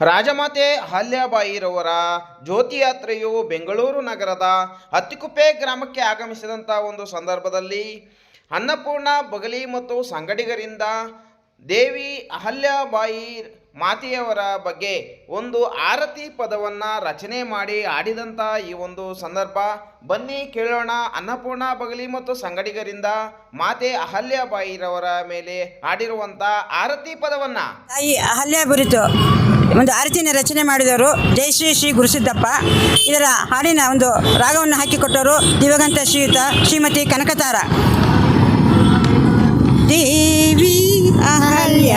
ರಾಜಮಾತೆ ಹಲ್ಯಾಬಾಯಿರವರ ಜ್ಯೋತಿ ಯಾತ್ರೆಯು ಬೆಂಗಳೂರು ನಗರದ ಹತ್ತಿಕುಪ್ಪೆ ಗ್ರಾಮಕ್ಕೆ ಆಗಮಿಸಿದಂಥ ಒಂದು ಸಂದರ್ಭದಲ್ಲಿ ಅನ್ನಪೂರ್ಣ ಬಗಲಿ ಮತ್ತು ಸಂಗಡಿಗರಿಂದ ದೇವಿ ಅಹಲ್ಯಾಬಾಯಿ ಮಾತೆಯವರ ಬಗ್ಗೆ ಒಂದು ಆರತಿ ಪದವನ್ನು ರಚನೆ ಮಾಡಿ ಆಡಿದಂಥ ಈ ಒಂದು ಸಂದರ್ಭ. ಬನ್ನಿ ಕೇಳೋಣ ಅನ್ನಪೂರ್ಣ ಬಗಲಿ ಮತ್ತು ಸಂಗಡಿಗರಿಂದ ಮಾತೆ ಅಹಲ್ಯಾಬಾಯಿರವರ ಮೇಲೆ ಆಡಿರುವಂಥ ಆರತಿ ಪದವನ್ನು. ತಾಯಿ ಅಹಲ್ಯ ಬುರಿತು ಒಂದು ಆರತಿನ ರಚನೆ ಮಾಡಿದವರು ಜೈ ಶ್ರೀ ಗುರುಸಿದ್ದಪ್ಪ. ಇದರ ಹಾಡಿನ ಒಂದು ರಾಗವನ್ನು ಹಾಕಿಕೊಟ್ಟವರು ದಿವಗಂತ ಶ್ರೀಯುತ ಶ್ರೀಮತಿ ಕನಕತಾರ. ದೇವಿ ಅಹಲ್ಯ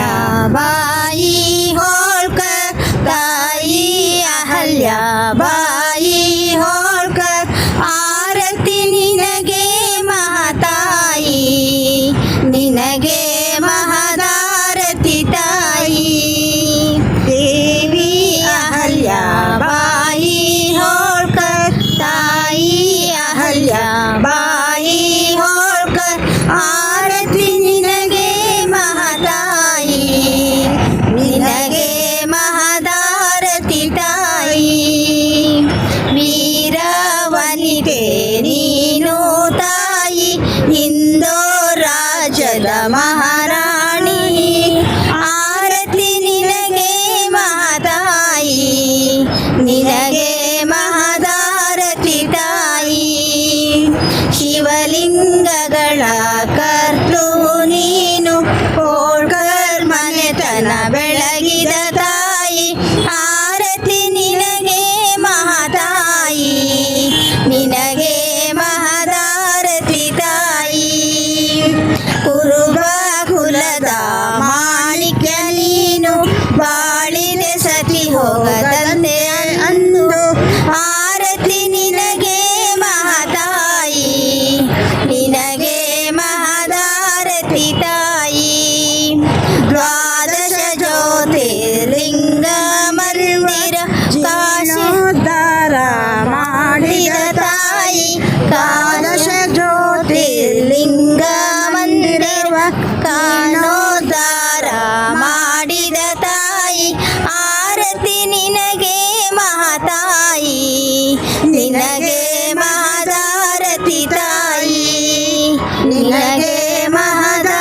ಅಹಲ್ಯ ಮಹಾರಾಣಿ ಆರತಿ ನಿನಗೆ ಮಾತಾಯಿ ನಿನಗೆ ಮಹದಾರತಿ ತಾಯಿ. ಶಿವಲಿಂಗಗಳ ಕರ್ಲು ನೀನು ಕೋಳ್ಕರ್ ಮನೆತನ ಬೆಳಗಿದ 好来 लगे महद